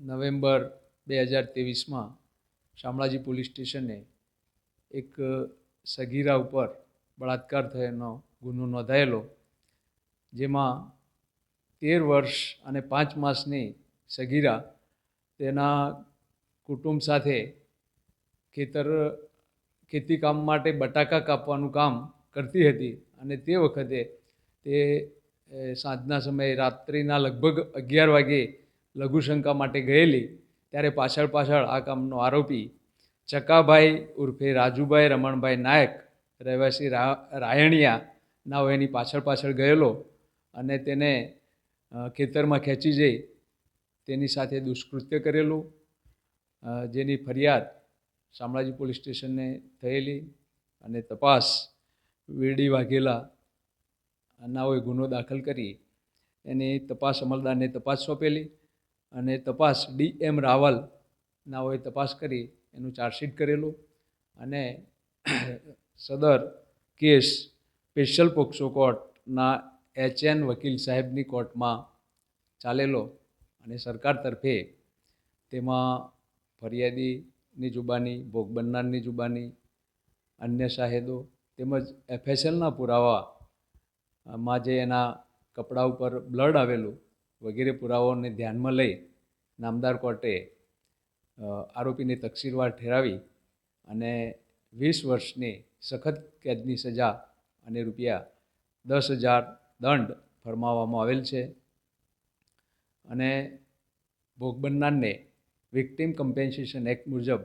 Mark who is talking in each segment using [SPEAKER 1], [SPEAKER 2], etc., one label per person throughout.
[SPEAKER 1] November બે હજાર ત્રેવીસમાં શામળાજી પોલીસ સ્ટેશને એક સગીરા ઉપર બળાત્કાર થયેલો ગુનો નોંધાયેલો, જેમાં તેર વર્ષ અને પાંચ માસની સગીરા તેના કુટુંબ સાથે ખેતર ખેતીકામ માટે બટાકા કાપવાનું કામ કરતી હતી અને તે વખતે તે સાંજના સમયે રાત્રિના લગભગ અગિયાર વાગે લઘુશંકા માટે ગયેલી, ત્યારે પાછળ પાછળ આ કામનો આરોપી ચકાભાઈ ઉર્ફે રાજુભાઈ રમણભાઈ નાયક, રહેવાસી રાયણિયા ના એની પાછળ પાછળ ગયેલો અને તેને ખેતરમાં ખેંચી જઈ તેની સાથે દુષ્કૃત્ય કરેલું. જેની ફરિયાદ શામળાજી પોલીસ સ્ટેશનને થયેલી અને તપાસ વીરડી વાઘેલા નાઓએ ગુનો દાખલ કરી. એની તપાસ અમલદારને તપાસ સોંપેલી. અને તપાસ ડી એમ રાવલ નાઓએ તપાસ કરી એનું ચાર્જશીટ કરેલું અને સદર કેસ સ્પેશિયલ પોક્સો કોર્ટના એચએન વકીલ સાહેબની કોર્ટમાં ચાલેલો અને સરકાર તરફે તેમાં ફરિયાદીની જુબાની, ભોગ બનનારની જુબાની, અન્ય શાહેદો તેમજ એફએસએલના પુરાવામાં જે એના કપડા ઉપર બ્લડ આવેલું વગેરે પુરાવાઓને ધ્યાનમાં લઈ નામદાર કોર્ટે આરોપીને તકસીરવાર ઠેરાવી અને વીસ વર્ષની સખત કેદની સજા અને રૂપિયા દસ હજાર દંડ ફરમાવવામાં આવેલ છે. અને ભોગ બનનારને વિક્ટિમ કમ્પેન્સેશન એક્ટ મુજબ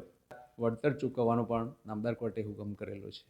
[SPEAKER 1] વળતર ચૂકવવાનો પણ નામદાર કોર્ટે હુકમ કરેલો છે.